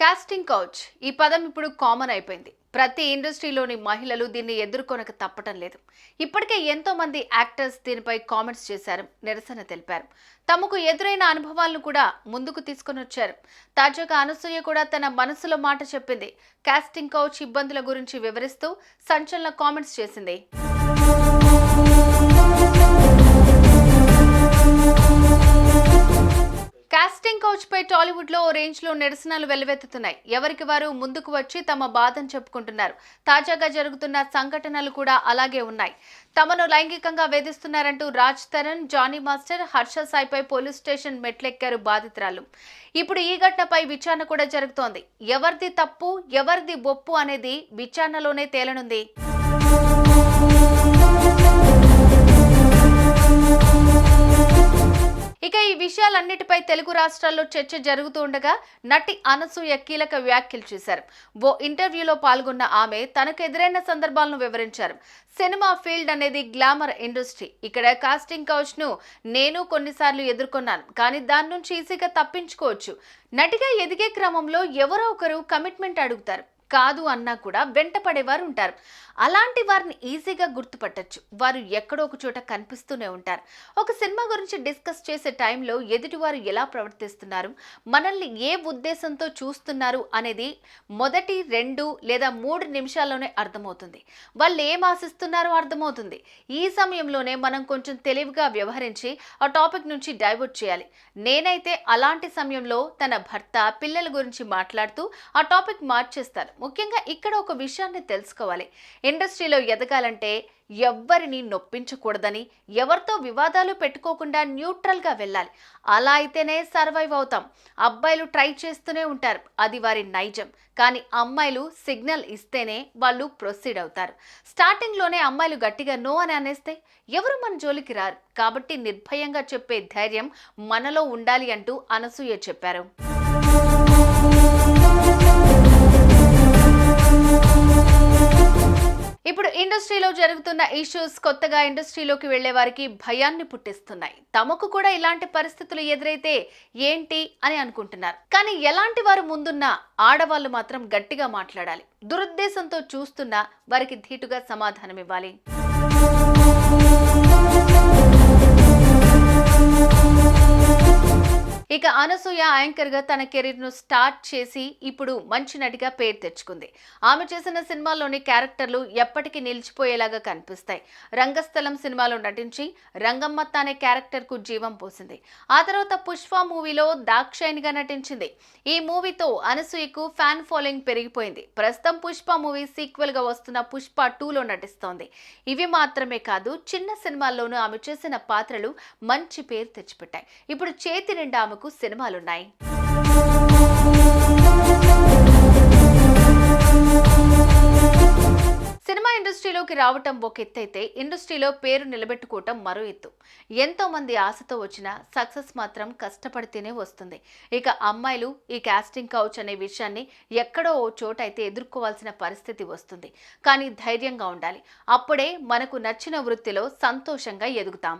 Casting couch ఈ పదం ఇప్పుడు కామన్ అయిపోయింది. ప్రతి ఇండస్ట్రీలోని మహిళలు దీన్ని ఎదుర్కొనక తప్పటం లేదు. ఇప్పటికే ఎంతో మంది యాక్టర్స్ దీనిపై కామెంట్స్ చేశారు. నిరసన తెలిపారు. తమకు ఎదురైన అనుభవాలను కూడా ముందుకు తీసుకొని వచ్చారు. తాజాగా అనసూయ కూడా తన మనసులో మాట చెప్పింది. కాస్టింగ్ కౌచ్ ఇబ్బందుల గురించి వివరిస్తూ సంచలన కామెంట్స్ చేసింది. పై టాలీవుడ్లో ఓ రేంజ్లో నిరసనలు వెల్లువెత్తుతున్నాయి. ఎవరికి వారు ముందుకు వచ్చి తమ బాధను చెప్పుకుంటున్నారు. తాజాగా జరుగుతున్న సంఘటనలు కూడా అలాగే ఉన్నాయి. తమను లైంగికంగా వేధిస్తున్నారంటూ రాజ్ తరణ్ జానీ మాస్టర్ హర్ష సాయిపై పోలీస్ స్టేషన్ మెట్లెక్కారు బాధితురాలు. ఇప్పుడు ఈ ఘటనపై విచారణ కూడా జరుగుతోంది. ఎవరిది తప్పు ఎవరిది బొప్పు అనేది విచారణలోనే తేలనుంది. అంశాలన్నిటిపై తెలుగు రాష్ట్రాల్లో చర్చ జరుగుతూ ఉండగా నటి అనసూయ కీలక వ్యాఖ్యలు చేశారు. ఓ ఇంటర్వ్యూలో పాల్గొన్న ఆమె తనకు ఎదురైన సందర్భాలను వివరించారు. సినిమా ఫీల్డ్ అనేది గ్లామర్ ఇండస్ట్రీ. ఇక్కడ కాస్టింగ్ కౌచ్ను నేను కొన్నిసార్లు ఎదుర్కొన్నాను కానీ దాని నుంచి ఈజీగా తప్పించుకోవచ్చు. నటిగా ఎదిగే క్రమంలో ఎవరో ఒకరు కమిట్మెంట్ అడుగుతారు. కాదు అన్నా కూడా వెంట పడేవారు ఉంటారు. అలాంటి వారిని ఈజీగా గుర్తుపట్టచ్చు. వారు ఎక్కడో ఒక చోట కనిపిస్తూనే ఉంటారు. ఒక సినిమా గురించి డిస్కస్ చేసే టైంలో ఎదుటివారు ఎలా ప్రవర్తిస్తున్నారు? మనల్ని ఏ ఉద్దేశంతో చూస్తున్నారు? అనేది మొదటి రెండు లేదా మూడు నిమిషాల్లోనే అర్థమవుతుంది. వాళ్ళు ఏం ఆశిస్తున్నారో అర్థమవుతుంది. ఈ సమయంలోనే మనం కొంచెం తెలివిగా వ్యవహరించి ఆ టాపిక్ నుంచి డైవర్ట్ చేయాలి. నేనైతే అలాంటి సమయంలో తన భర్త పిల్లల గురించి మాట్లాడుతూ ఆ టాపిక్ మార్చేస్తారు. ముఖ్యంగా ఇక్కడ ఒక విషయాన్ని తెలుసుకోవాలి. ఇండస్ట్రీలో ఎదగాలంటే ఎవ్వరిని నొప్పించకూడదని ఎవరితో వివాదాలు పెట్టుకోకుండా న్యూట్రల్గా వెళ్ళాలి. అలా అయితేనే సర్వైవ్ అవుతాం. అబ్బాయిలు ట్రై చేస్తూనే ఉంటారు. అది వారి నైజం. కానీ అమ్మాయిలు సిగ్నల్ ఇస్తేనే వాళ్ళు ప్రొసీడ్ అవుతారు. స్టార్టింగ్లోనే అమ్మాయిలు గట్టిగా నో అని అనేస్తే ఎవరు మన జోలికి రారు? కాబట్టి నిర్భయంగా చెప్పే ధైర్యం మనలో ఉండాలి అంటూ అనసూయ చెప్పారు. ఇండస్ట్రీలో జరుగుతున్న ఇష్యూస్ కొత్తగా ఇండస్ట్రీలోకి వెళ్ళే వారికి భయాన్ని పుట్టిస్తున్నాయి. తమకు కూడా ఇలాంటి పరిస్థితులు ఎదురైతే ఏంటి అని అనుకుంటున్నారు. కానీ ఎలాంటి వారు ముందున్నా ఆడవాళ్ళు మాత్రం గట్టిగా మాట్లాడాలి. దురుద్దేశంతో చూస్తున్నా వారికి ధీటుగా సమాధానం ఇవ్వాలి ఇక అనసూయ యాంకర్గా తన కెరీర్ను స్టార్ట్ చేసి ఇప్పుడు మంచి నటిగా పేరు తెచ్చుకుంది. ఆమె చేసిన సినిమాల్లోని క్యారెక్టర్లు ఎప్పటికీ నిలిచిపోయేలాగా కనిపిస్తాయి. రంగస్థలం సినిమాలో నటించి రంగమ్మత్త అనే క్యారెక్టర్కు జీవం పోసింది. ఆ తర్వాత పుష్ప మూవీలో దాక్షాయినిగా నటించింది. ఈ మూవీతో అనసూయకు ఫ్యాన్ ఫాలోయింగ్ పెరిగిపోయింది. ప్రస్తుతం పుష్ప మూవీ సీక్వెల్గా వస్తున్న పుష్ప టూలో నటిస్తోంది. ఇవి మాత్రమే కాదు చిన్న సినిమాల్లోనూ ఆమె చేసిన పాత్రలు మంచి పేరు తెచ్చిపెట్టాయి. ఇప్పుడు చేతి నిండా ఆమెకు సినిమాలున్నాయి. సినిమా ఇండస్ట్రీలోకి రావటం ఒక ఎత్తు అయితే ఇండస్ట్రీలో పేరు నిలబెట్టుకోవటం మరో ఎత్తు. ఎంతో మంది ఆశతో వచ్చిన సక్సెస్ మాత్రం కష్టపడితేనే వస్తుంది. ఇక అమ్మాయిలు ఈ కాస్టింగ్ కౌచ్ అనే విషయాన్ని ఎక్కడో ఓ చోట అయితే ఎదుర్కోవాల్సిన పరిస్థితి వస్తుంది. కానీ ధైర్యంగా ఉండాలి. అప్పుడే మనకు నచ్చిన వృత్తిలో సంతోషంగా ఎదుగుతాం.